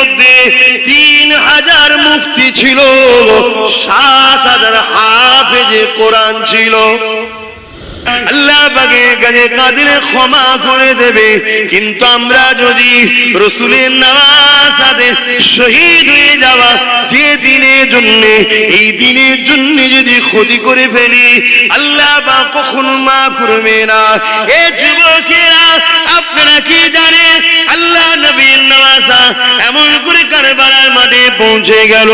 মধ্যে তিন হাজার মুক্তি ছিল সাত হাজার হাফেজে কোরআন ছিল। আল্লাহ বাগে গাজে কাদিরে ক্ষমা করে দেবে। কিন্তু আমরা যদি রসুলের নামাজ শহীদ হয়ে যাওয়া যে দিনের জন্য, এই দিনের জন্য যদি ক্ষতি করে ফেলি, আল্লাহ বা কখনো মা করবে না। এ যুবকেরা, আপনারা কি জানেন? আল্লাহ নবীর নামাজা এমন করে কারবালার মাঠে পৌঁছে গেল।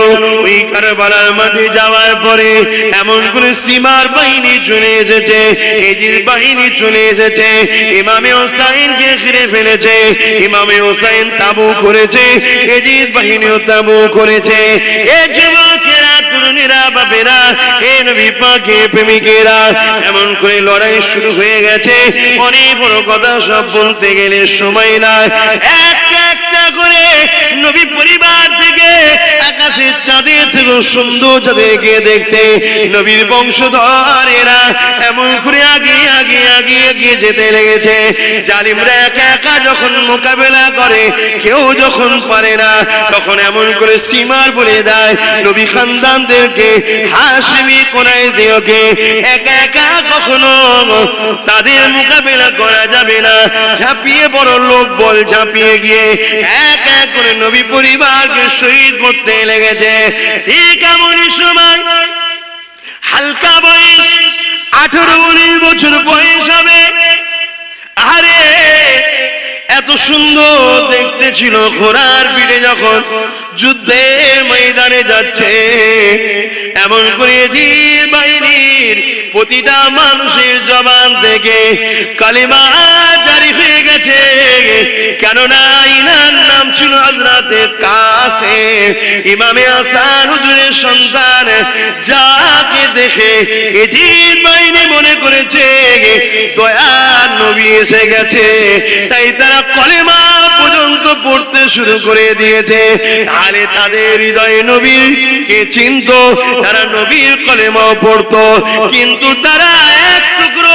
ওই কারবালার মাঠে যাওয়ার পরে এমন করে সীমার বাহিনী চলে এসেছে। এজির বাহিনী চলে এসেছে। ইমামে হোসাইনকে ঘিরে ফেলেছে। ইমামে হোসাইন তাবু করেছে। এজিদ বাহিনীও তাবু করেছে। এ এমন করে লড়াই শুরু হয়ে গেছে। অনেক বড় কথা সব বলতে গেলে সময় একটা একটা করে নবী পরিবার থেকে আকাশের চাঁদের থেকে সুন্দর চাঁদেরকে দেখতে নবীর বংশধর এরা এমন করে আগে আগে আগে এগিয়ে যেতে লেগেছে। জালিমরা একা একা যখন মোকাবেলা করে, কেউ যখন পারে না, তখন এমন করে সীমার বলে দেয় নবী খানদানদেরকে হাসিবি কোনাই দিওকে একা একা কখনো তাদের মোকাবেলা করা যাবে না। ঝাঁপিয়ে বড় লোক বল ঝাঁপিয়ে গিয়ে এক এক করে নবী পরিবারকে শহীদ করতে লেগেছে ঠিক এমনই সময়, হালকা বয়স, আঠারো উনিশ বছর বয়স হবে। আরে, এত সুন্দর দেখতে ছিল ঘোড়ার পিঠে যখন যুদ্ধের ময়দানে যাচ্ছে। এমন করে জির বাহিনীর প্রতিটা মানুষের জবান থেকে কালিমা জারি হয়ে গেছে। কেননা ইনার নাম ছিল হজরতে কাসে ইমামে আসান হুজুরের সন্তান যাকে দেখে মনে করেছে নবী এসে গেছে। তাই তারা কলেমা পর্যন্ত পড়তে শুরু করে দিয়েছে। তাহলে তাদের হৃদয়ে নবীকে চিনত, তারা নবীর কলেমাও পড়তো। কিন্তু তারা এক টুকরো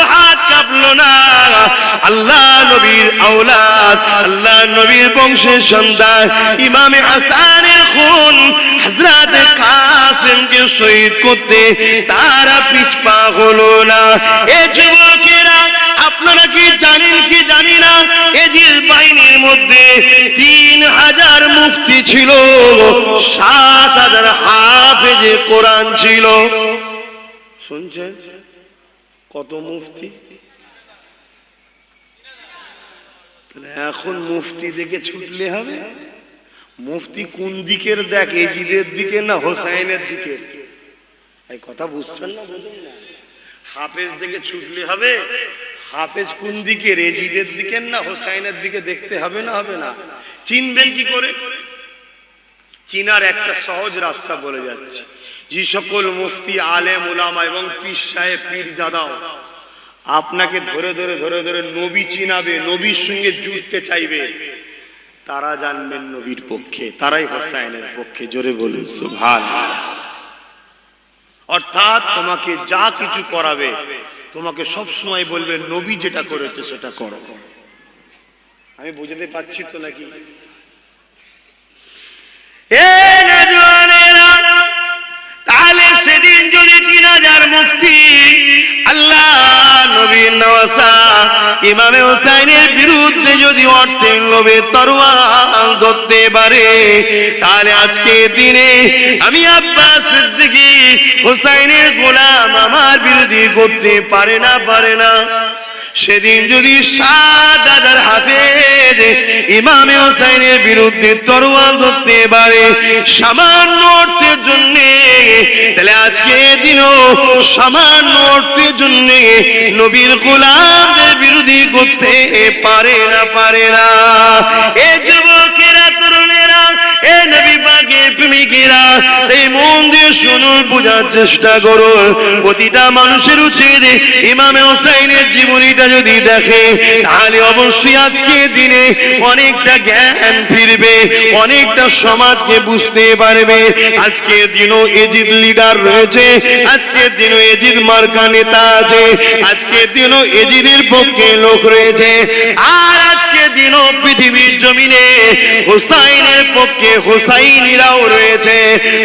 আল্লাহ নবীর আওলাদ, আল্লাহ নবীর বংশের সন্তান। ইমামে হাসানের খুন হযরত কাসিমকে শহীদ করতে তারা হলো না। এ যুবকেরা, আপনারা কি জানেন কি জানি না? এজিল বাহিনীর মধ্যে তিন হাজার মুফতি ছিল, সাত হাজার হাফেজে কোরআন ছিল। শুনছেন? কত মুফতি? তাহলে এখন মুফতি দেখে ছুটলে হবে। মুফতি কোন দিকের দেখ, এজিদের দিকে না হোসাইনের দিকে? এই কথা বুঝছেন না? হাফেজ দেখে ছুটলে হবে। হাফেজ কোন দিকে রেজিদের দিকে না হোসাইনের দিকে দেখতে হবে না হবে না? চিনবেন কি করে? চিনার একটা সহজ রাস্তা বলে যাচ্ছে। যে সকল মুফতি, আলেম, উলামা এবং পীর সাহেব পীর জাদাও আপনাকে ধরে ধরে ধরে ধরে নবী চিনাবে, নবীর সঙ্গে জুড়তে চাইবে। তারা জানবেন নবীর পক্ষে, তারাই হোসাইনের পক্ষে, জোরে বলুন সুভান অর্থাৎ তোমাকে যা কিছু করাবে, তোমাকে সব সময় বলবে, নবী যেটা করেছে সেটা করো। আমি বুঝতে পারছি তো নাকি? তাহলে সেদিন যদি তিন হাজার মুফতি আল্লাহ নবীর নওয়াসা। ইমামে হুসাইনের বিরুদ্ধে যদি অর্থে লোভে তরোয়াল ধরতে পারে, তাহলে আজকে দিনে আমি আব্বাস সিদ্দিকী হোসাইনের গোলাম আমার বিরোধী করতে পারে না পারে না। সেদিন যদি সাত হাজার হাফেজ ইমামে হোসাইনের বিরুদ্ধে তরোয়াল ধরতে পারে সামান্য অর্থের জন্য, তাহলে আজকে দিনও সামান্য অর্থের জন্য নবীর গোলামদের বিরোধী করতে পারে না পারে না। এ যুবকেরা, তরুণেরা, এ নবী পাকে প্রেমিকেরা এই মন দিয়ে শুনুন, বোঝার চেষ্টা করুন। প্রতিটা মানুষের উচিত ইমামে হোসাইনের জীবনীটা যদি দেখে, তাহলে অবশ্যই আজকে দিনে অনেকটা জ্ঞান ফিরবে, অনেকটা সমাজকে বুঝতে পারবে। আজকে দিনও এজিদ লিডার রয়েছে, আজকে দিনও এজিদ মার্কা নেতা আছে, আজকে দিনও এজিদের পক্ষে লোক রয়েছে। আর আজকে দিন পৃথিবীর জমিনে হুসাইনের পক্ষে হুসাইনিরাও রয়েছে।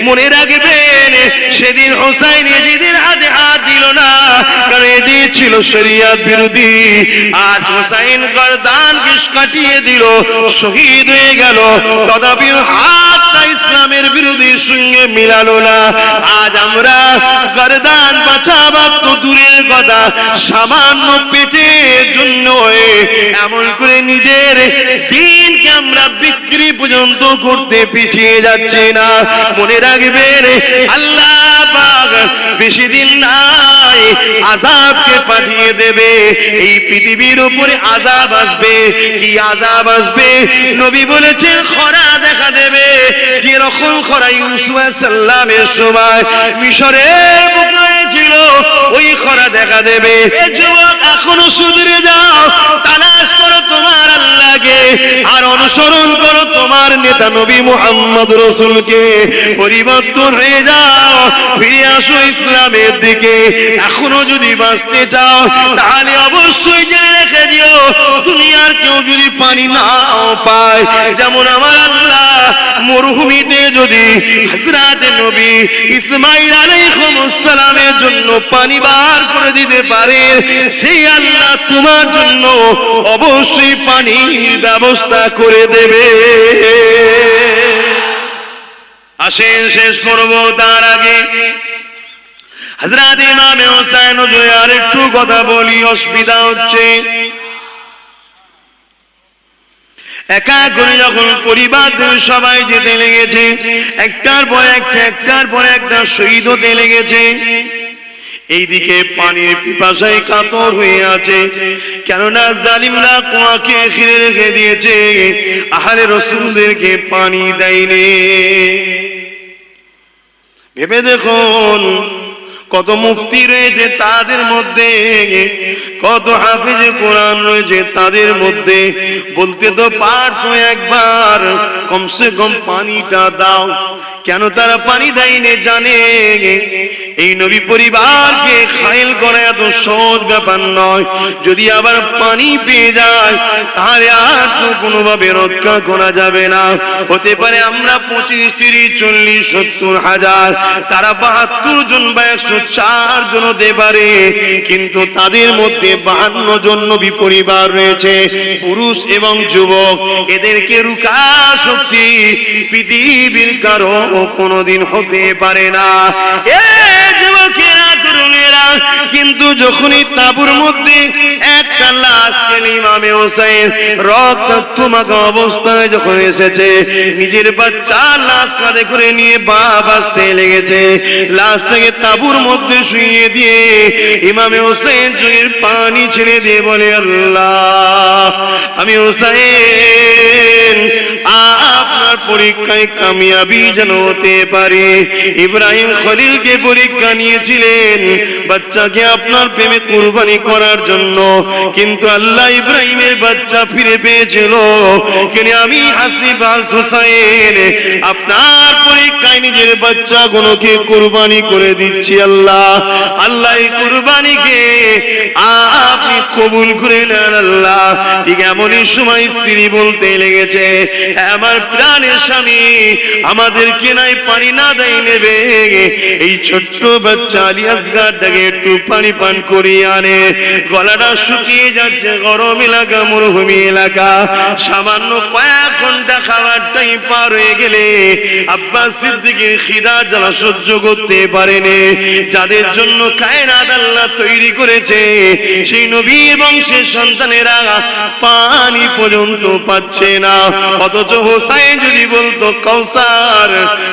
মনে রাখবেন, সেদিন হুসাইন যেদিন হাতে হাত দিল না, কারণ এটি ছিল শরিয়াত বিরোধী। আজ হুসাইন গরদান কাটিয়ে দিল, শহীদ হয়ে গেল। তথাপি হাতটা ইসলামের বিরোধীর সঙ্গে মিলালো না। আজ আমরা গরদান বাঁচাবার তো দূরের কথা, সামান্য পেটের জন্য এমন করে নিজের দিনকে আমরা বিক্রি পর্যন্ত করতে পিছিয়ে যাচ্ছি না। মনে রাখবেন, আল্লাহ বেশি দিন নাই আজাবকে পাঠিয়ে দেবে। এই পৃথিবীর উপরে আজাব আসবে। কি আজাব আসবে? নবী বলেছেন, খরা দেখা দেবে। যে রকম খরা ইউসুফ সাল্লামের সময় মিশরের বুকে হয়েছিল, ওই খরা দেখা দেবে। যুবক, এখনও সুধরে যাও তালাশ আল্লাহকে আর অনুসরণ করো তোমার নেতা নবী মুহাম্মদ রসুলকে। পরিবর্তন হয়ে যাও, ফিরে আসো ইসলামের দিকে। এখনও যদি বাঁচতে চাও, তাহলে অবশ্যই জেনে রেখে দিও, দুনিয়ার কেউ যদি পানি নাও পায়, যেমন আমার আল্লাহ, মরুভূমিতে যদি হজরাতে নবী ইসমাইল জন্য পানি বার করে দিতে পারে, সেই আল্লাহ তোমার জন্য অবশ্যই পানির ব্যবস্থা করে দেবে। আসেন, শেষ করব তার আগে। হজরত ইমামে হোসেন আর একটু কথা বলি, অসুবিধা হচ্ছে। একা করে যখন পরিবার সবাই যেতে লেগেছে, একটার পর একটা, একটার পর একটা শহীদ হতে লেগেছে। এইদিকে পানির পিপাসায় কাতর হয়ে আছে, কেননা জালিমরা কুয়াকে ঘিরে রেখে দিয়েছে আহারে রসুলদেরকে পানি দেয়নি। ভেবে দেখুন কত মুফতি রয়েছে তাদের মধ্যে, কত হাফিজে কোরআন রয়েছে তাদের মধ্যে। বলতে তো পারতো একবার, কমসে কম পানিটা দাও। কেন তারা পানি দেয়নি জানে? এই নবী পরিবারকে খাইল করা এত সহজ ব্যাপার নয়। যদি আবার পানি পেয়ে যায়, তাহলে আর তো কোনোভাবে রক্ষা করা যাবে না। হতে পারে আমরা পঁচিশ, তিরিশ, চল্লিশ, সত্তর হাজার, তারা বাহাত্তর জন বা একশো চার জন হতে পারে। কিন্তু তাদের মধ্যে বাহান্ন জন নবী পরিবার রয়েছে, পুরুষ এবং যুবক। এদেরকে রুকা শক্তি পৃথিবীর কারও কোনোদিন হতে পারে না। কিন্তু যখনই তাবুর মধ্যে একটা লাশ ইমামে হোসেন রক্তাক্ত অবস্থায় যখন এসেছে, নিজের বাচ্চা লাশ কাঁধে করে নিয়ে বাপ আসতে লেগেছে। লাশটাকে তাবুর মধ্যে শুইয়ে দিয়ে ইমামে হোসেন চোখের পানি ছেড়ে দিয়ে বলে, আল্লাহ, আমি হোসেন পরীক্ষায় কামিয়াবি যেন হতে পারে। ইব্রাহিম খলিলকে পরীক্ষা নিয়েছিলেন। বাচ্চাকে আপনার প্রেমে কুরবানি করার জন্য। কিন্তু আল্লাহ ইব্রাহিমের বাচ্চা ফিরে পেয়েছিল। কিন্তু আমি হাসিব হোসাইন? আপনার পরীক্ষায় নিজের বাচ্চা গুলোকে কুরবানি করে দিচ্ছি আল্লাহ। আল্লাহ এই কুরবানিকে আপনি কবুল করে নেন আল্লাহ। ঠিক এমনই সময় স্ত্রী বলতে লেগেছে "হ্যাঁ, আমার প্রাণের স্বামী, আমাদেরকে নাই পানি না দেয় নেবে। এই ছোট্ট বাচ্চা আলিয়াস আলিয়াসগারটাকে একটু পানি পান করিয়ে আনে। গলাটা শুকিয়ে যাচ্ছে, গরম এলাকা, মরুভূমি এলাকা। সামান্য কয়েক ঘণ্টা খাবারটাই পার হয়ে গেলে আব্বাস সিদ্দিকের খিদা জ্বালা সহ্য করতে পারেনি। যাদের জন্য কায়নাত আল্লাহ তৈরি করেছে, সেই নবী বংশের সন্তানেরা পানি পর্যন্ত পাচ্ছে না। অথচ হোসাইন যদি বলতো কৌসার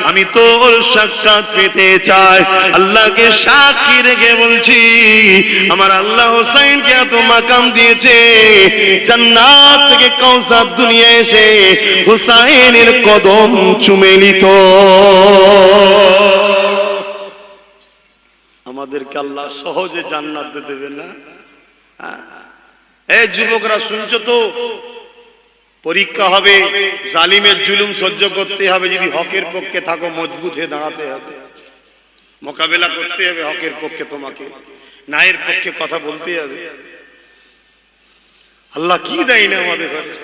আমি তোর সাক্ষাৎ পেতে চাই। আল্লাহকে সাক্ষী রেখে বলছি, আমার আল্লাহ হোসাইনকে এত মাকাম দিয়েছে, জান্নাত থেকে কৌসার দুনিয়া এসে হুসাইনের কদম চুমে নিত। আমাদেরকে আল্লাহ সহজে জান্নাত দিতে দেবে না হ্যাঁ? এই যুবকরা শুনছো তো? পরীক্ষা হবে, জালিমের জুলুম সহ্য করতে হবে, যদি হকের পক্ষে থাকো, মজবুত হয়ে দাঁড়াতে হবে। মোকাবেলা করতে হবে হকের পক্ষে তোমাকে, নায়ের পক্ষে কথা বলতে হবে। আল্লাহ কি দেয় না আমাদের ঘরে?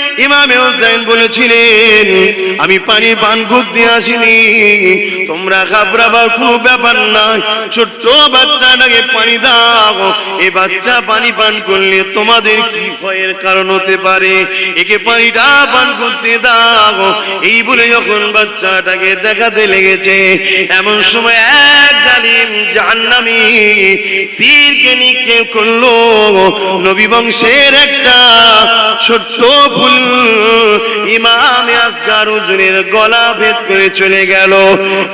ইমামে হোসেন বলেছিলেন, আমি পানি পান করতে আসিনি। তোমরা ঘাবড়াবার কোনো ব্যাপার নাই। ছোট্ট বাচ্চাটাকে পানি দাও। এই বাচ্চা পানি পান করলে তোমাদের কি ভয়ের কারণ হতে পারে? একে পানিটা পান করতে দাও। এই বলে যখন বাচ্চাটাকে দেখাতে লেগেছে, এমন সময় এক জালিম জাহান্নামী তীরকে নিক্ষেপ করল। নবী বংশের একটা ছোট্ট ফুল ইমামে আসগার হুজুরের গলা ভেদ করে চলে গেল।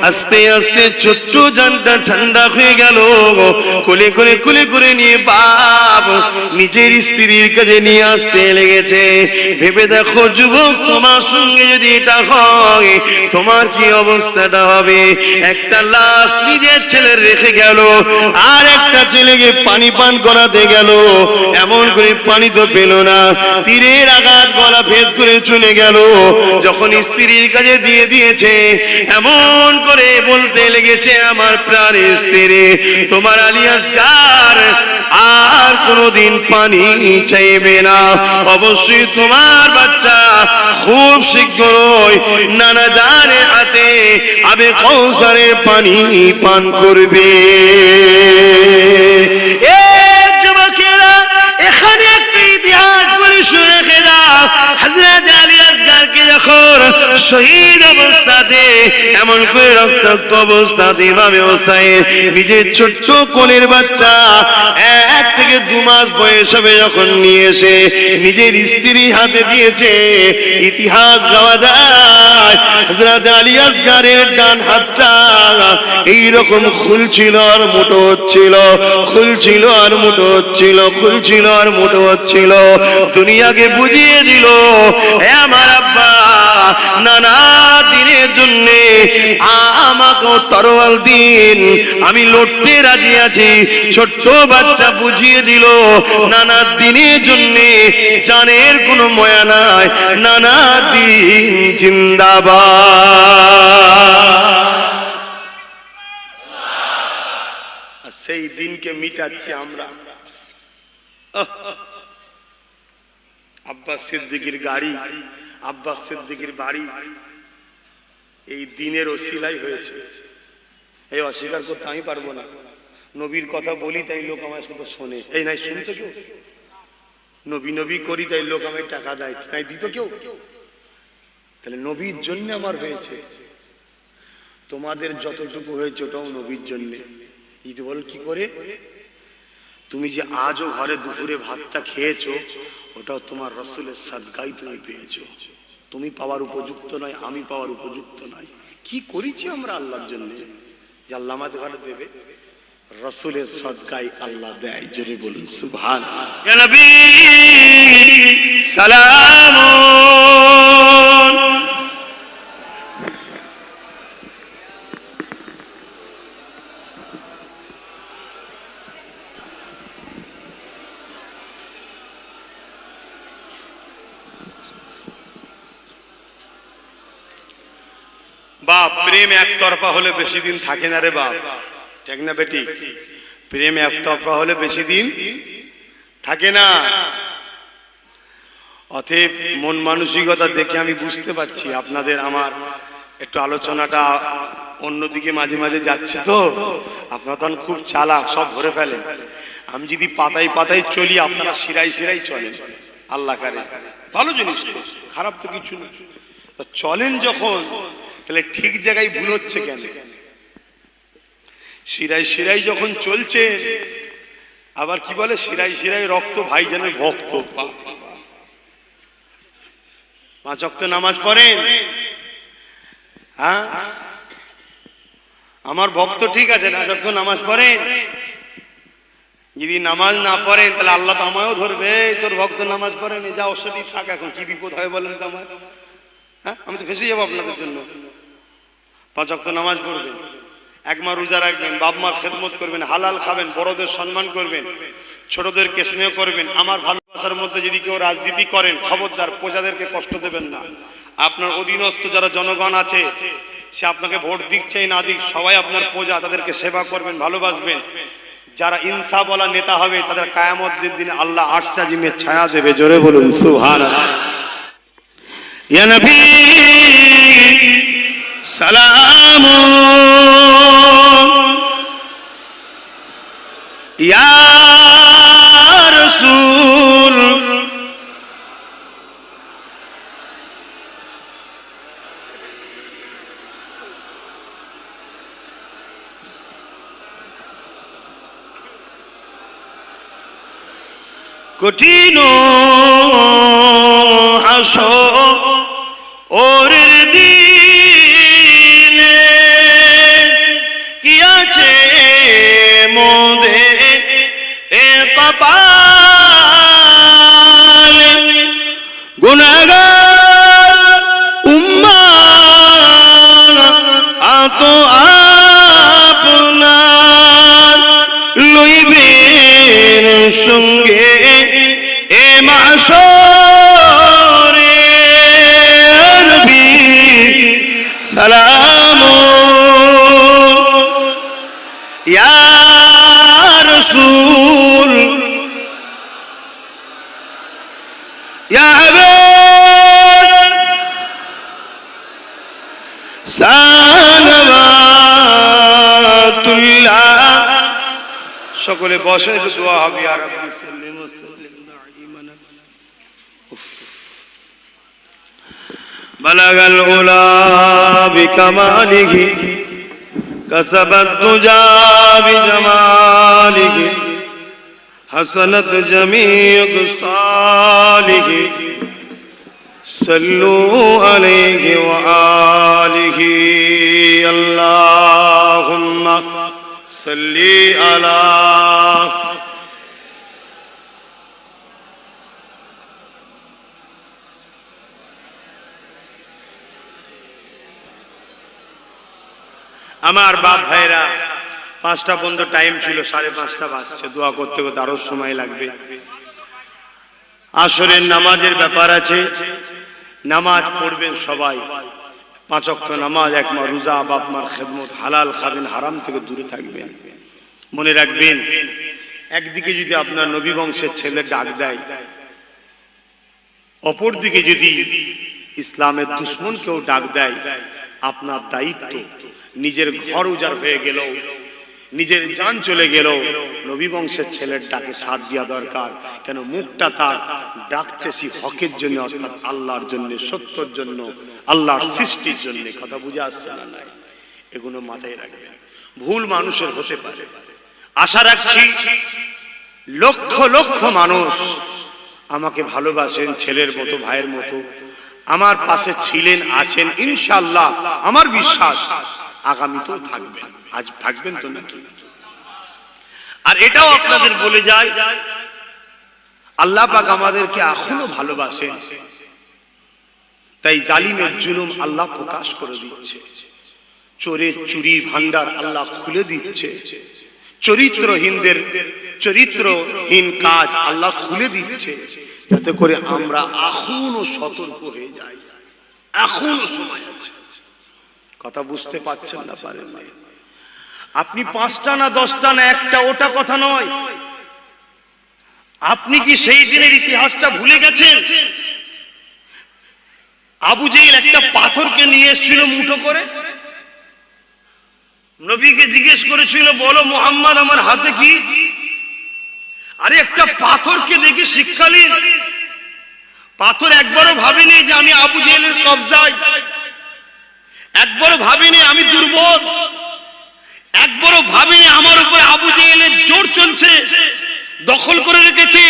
আস্তে আস্তে ছোট্ট জানটা ঠান্ডা হয়ে গেল। করে করে নিয়ে বাপ নিজের স্ত্রীর নিয়ে আসতে লেগেছে। ভেবে দেখো, যুবক, তোমার সঙ্গে যদি এটা হয়, তোমার কি অবস্থাটা হবে? একটা লাশ নিজের ছেলে রেখে গেল, আর একটা ছেলেকে পানি পান করাতে গেল। এমন করে পানি তো পেল না। তীরের আঘাত গলা ভেদ করে চলে গেল। যখন স্ত্রীর কাছে দিয়ে দিয়েছে, এমন করে বলতে লেগেছে আমার প্রাণের স্ত্রী, তোমার আলিয়াসগার আর কোনোদিন পানি চাইবে না। অবশ্যই তোমার বাচ্চা খুব শীঘ্রই নানা জানে হাতে আবে কৌসারে পানি পান করবে। শহীদ অবস্থাতে এমন করে রক্তাক্ত অবস্থাতে ইমামে হোসাইন। নিজের ছোট্ট কোলের বাচ্চা এক থেকে দু মাস বয়স হবে যখন নিয়ে এসে নিজের স্ত্রী হাতে দিয়েছে। ইতিহাস গাওয়া যায়, হযরত আলী আসগারের ডান হাতটা। এই এইরকম খুলছিল আর মোটো হচ্ছিল খুলছিল আর মোটো হচ্ছিল খুলছিল আর মোটো হচ্ছিল। দুনিয়াকে বুঝিয়ে দিল আমার আব্বা নানা দিনের জন্য তরোয়াল দিন। আমি লড়তে রাজি আছি, ছোট্ট বাচ্চা বুঝিয়ে দিল, নানা দিনের জন্য জানের কোনো ময়া নাই, নানা দিন জিন্দাবাদ। সেই দিনকে মিটাচ্ছি আমরা। আব্বাস সিদ্দিকির গাড়ি। আব্বাস সিদ্দিকির বাড়ি। এই দিনের ওসিলাই হয়েছে। এই অস্বীকার করতে আমি পারব না। নবীর কথা বলি, তাই লোক আমার সাথে শোনে। এই নাই, শুনতো কেউ? নবী নবী করি, তাই লোক আমায় টাকা দেয়। নাই, দিত কেউ? তাহলে নবীর জন্য আমার হয়েছে। তোমাদের যতটুকু হয়েছে, ওটাও নবীর জন্য। ঈদ বল কি করে? তুমি যে আজও ঘরে দুপুরে ভাতটা খেয়েছো, ওটাও তোমার রসুলের সাদগাই তুমি পেয়েছ। তুমি পাওয়ার উপযুক্ত নয়, আমি পাওয়ার উপযুক্ত নয়। কি করেছি আমরা আল্লাহর জন্য? যে আল্লাহ আমাদের ঘরে দেবে? রসুলের সদগাই আল্লাহ দেয়, জোরে বলুন সুভান সালাম বাপ, প্রেম একতরফা হলে বেশি দিন থাকে না রে বাপ। ঠিক না বেটি? প্রেম একতরফা হলে বেশি দিন থাকে না। অতএব মন মানসিকতা দেখে আমি বুঝতে পারছি আপনাদের আমার একটু আলোচনাটা অন্যদিকে মাঝে মাঝে যাচ্ছে তো। আপনারা তখন খুব চালাক, সব ধরে ফেলেন। আমি যদি পাতায় পাতায় চলি, আপনারা শিরাই শিরাই চলেন। আল্লাহ কারে। ভালো জিনিস তো, খারাপ তো কিছু না চলেন যখন তাহলে ঠিক জায়গায় ভুল হচ্ছে কেন? শিরাই শিরাই যখন চলছে, আবার কি বলে? শিরাই শিরাই রক্ত ভাই যেন ভক্ত। পাঁচ নামাজ পড়েন। হ্যাঁ? আমার ভক্ত ঠিক আছে যত নামাজ পড়েন। যদি নামাজ না পড়েন, তাহলে আল্লাহ তো আমায়ও ধরবে। তোর ভক্ত নামাজ পড়েন, যা সাথেই থাক এখন, কি বিপদ হয় বলেন তো আমার হ্যাঁ? আমি তো ফেসে যাব আপনাদের জন্য। পাঁচ অক্ত নামাজ পড়বেন। একমা রোজা রাখবেন বাপ মার খেদমত করবেন, হালাল খাবেন, বড়দের সম্মান করবেন ছোটদেরকে স্নেহ করবেন। আমার ভালোবাসার মধ্যে যদি কেউ রাজনীতি করেন, খবরদার প্রজাদেরকে কষ্ট দেবেন না। আপনার অধীনস্থ যারা জনগণ আছে, সে আপনাকে ভোট দিক চাই না দিক, সবাই আপনার প্রজা, তাদেরকে সেবা করবেন, ভালোবাসবেন। যারা ইনসাফওয়ালা নেতা হবে, তাদের কায়ামতের দিনে আল্লাহ আটসা জিমের ছায়া দেবে। জোরে বলুন সুহান ইয়া নবী! সালাম রাসূল। কঠিন সকলে বসে একটু দোয়া হবে আর আপনি সাল্লিম ও সাল্লিম দাইমান بلغ الغلا بكماله كسب الدجى بجماله حسنت جميع صالح صلوا عليه وآله اللهم صل على আমার বাপ ভাইরা পাঁচটা পর্যন্ত টাইম ছিল সাড়ে পাঁচটা বাজছে দোয়া করতে করতে আরো সময় লাগবে আসরের নামাজের ব্যাপার আছে নামাজ পড়বেন সবাই পাঁচ অক্ত নামাজ একমা রোজা, বাপ মার খেদমত, হালাল খাবেন, হারাম থেকে দূরে থাকবেন। মনে রাখবেন, একদিকে যদি আপনার নবী বংশের ছেলে ডাক দেয়, অপরদিকে যদি ইসলামের দুশ্মন কেউ ডাক দেয়, আপনার দায়িত্ব নিজের ঘর উজাড় হয়ে গেল নিজের জান চলে গেল। নবী বংশের ছেলের ডাকে সাথ দেওয়া দরকার। কেন মুখটা তার ডাকছে সে হকের জন্য, অর্থাৎ আল্লাহর জন্য, সত্যর জন্য, আল্লাহর সৃষ্টির জন্য। কথা বুঝে আসছে না নাই? এগুলো মাথায় রাখবেন। ভুল মানুষের হতে পারে। আশা রাখছি লক্ষ লক্ষ মানুষ আমাকে ভালোবাসেন, ছেলের মতো, ভাইয়ের মতো। আমার পাশে ছিলেন, আছেন ইনশাল্লাহ আমার বিশ্বাস আগামীতেও থাকবেন আজ থাকবেন তো নাকি? আর এটাও আপনাদের বলে যায়, আল্লাহ পাক আমাদেরকে এখনও ভালোবাসেন। তাই জালিমের জুলুম আল্লাহ প্রকাশ করে দিচ্ছে। চোরের চুরির ভান্ডার আল্লাহ খুলে দিচ্ছে। চরিত্রহীনদের চরিত্রহীন কাজ আল্লাহ খুলে দিচ্ছে। যাতে করে আমরা এখনও সতর্ক হয়ে যাই। এখনও সময় আছে। কথা বুঝতে পারছেন না পারেন না। আপনি পাঁচটা না দশটা না একটা, ওটা কথা নয়। আপনি কি সেই দিনের ইতিহাসটা ভুলে গেছেন? আবু জেল একটা পাথরকে নিয়ে এসেছিল মুঠো করে। নবীকে জিজ্ঞেস করেছিল, বলো মোহাম্মদ, আমার হাতে কি? আরে, একটা পাথরকে দেখে শিক্ষা নিন। পাথর একবারও ভাবিনি যে আমি আবু জেলের কবজায়। একবারও ভাবিনি আমি দুর্বল। একবারও ভাবিনি আমার উপরে আবু জেহেলের জোর চলছে, দখল করে রেখেছে।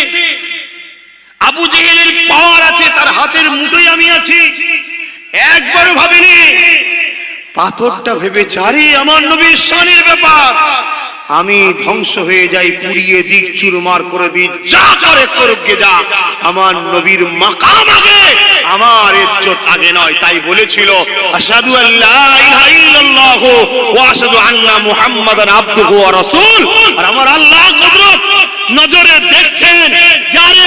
আবু জেহেলের পাওয়ার আছে, তার হাতের মুঠোই আমি আছি। একবারও ভাবিনি, পাথরটা ভেবে চারি আমার নবীর শানের ব্যাপার। আমি ধ্বংস হয়ে যাই, পুড়িয়ে দিক, চুরমার করে দিই যা করে করুক যা। আমার নবীর মাকাম আগে, আমার ইজ্জত আগে নয়, তাই বলেছিল, আশহাদু আল্লা ইলাহা ইল্লাল্লাহ ওয়া আশহাদু আন্না মুহাম্মাদান আবদুহু ওয়া রাসূল। আর আমার আল্লাহ কুদরত নজরে দেখছেন, যারে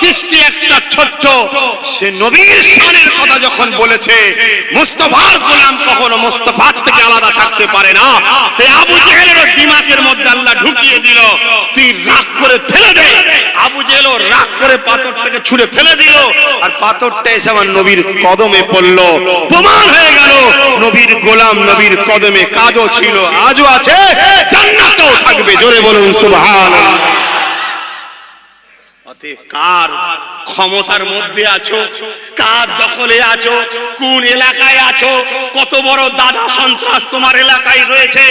সৃষ্টি একটা ছোট্ট, সে নবীর শানের কথা যখন বলেছে, মুস্তফার গোলাম কখনো মুস্তফার থেকে আলাদা থাকতে পারে না। তাই আবু জেহেলের দিমাগের মধ্যে আল্লাহ ঢুকিয়ে দিল, তুই রাগ করে ফেলে দে। আবু জেহেল রাগ করে পাথরটাকে ছুঁড়ে ফেলে দিল, আর পাথরটা এসে আমার নবীর কদমে পড়ল। প্রমাণ হয়ে গেল, নবীর গোলাম নবীর কদমে কাজও ছিল, আজও আছে, জান্নাতেও থাকবে, জোরে বলুন, সুবহানাল্লাহ। কার ক্ষমতার মধ্যে আছো? কার দখলে আছো? কোন এলাকায় আছো? কত বড় দাদা সন্ত্রাস তোমার এলাকায় রয়েছে?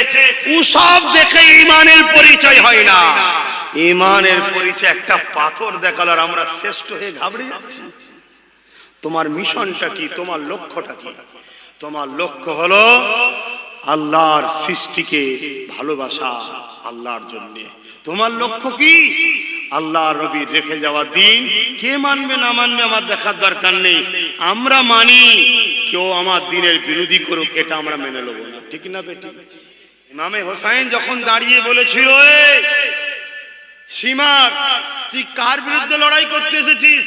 দেখে ইমানের পরিচয় হয় না। ইমানের পরিচয় একটা পাথর দেখাল আর আমরা শ্রেষ্ঠ হয়ে ঘাবড়ে যাচ্ছি। তোমার মিশনটা কি? তোমার লক্ষ্যটা কি? তোমার লক্ষ্য হলো আল্লাহর সৃষ্টিকে ভালোবাসা, আল্লাহর জন্য। তোমার লক্ষ্য কি? আল্লাহ রবির রেখে যাওয়া দিন। কে মানবে না মানবে আমার দেখার দরকার নেই। আমরা মানি কেউ আমার দিনের বিরোধী করুক এটা আমরা মেনে নেব না। ঠিক না বেটি? ইমামে হোসাইন যখন দাঁড়িয়ে বলেছিল "এ, সীমার তুই কার বিরুদ্ধে লড়াই করতে এসেছিস?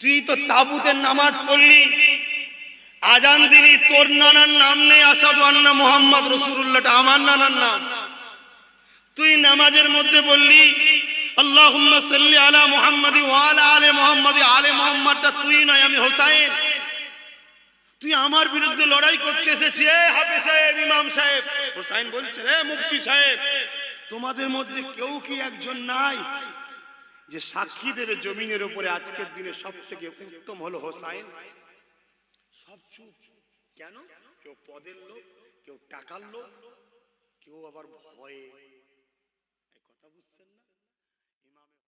তুই তো তাবুতের নামাজ পড়লি। আজান দিলি তোর নানার নাম নেই আসাদু আন্না মোহাম্মদ রসুল্লাহটা আমার নানার নাম। তুই নামাজের মধ্যে বললি আলা আলা তুই তুই আমার বিরুদ্ধে লড়াই করতে তোমাদের মধ্যে কেউ কি একজন নাই যে সাক্ষী দেবে জমিনের উপরে? আজকের দিনে সব থেকে উত্তম হলো হোসাইন। সব চুপ। কেন? কেউ পদের লোক, কেউ টাকার লোক, কেউ আবার ভয়ে।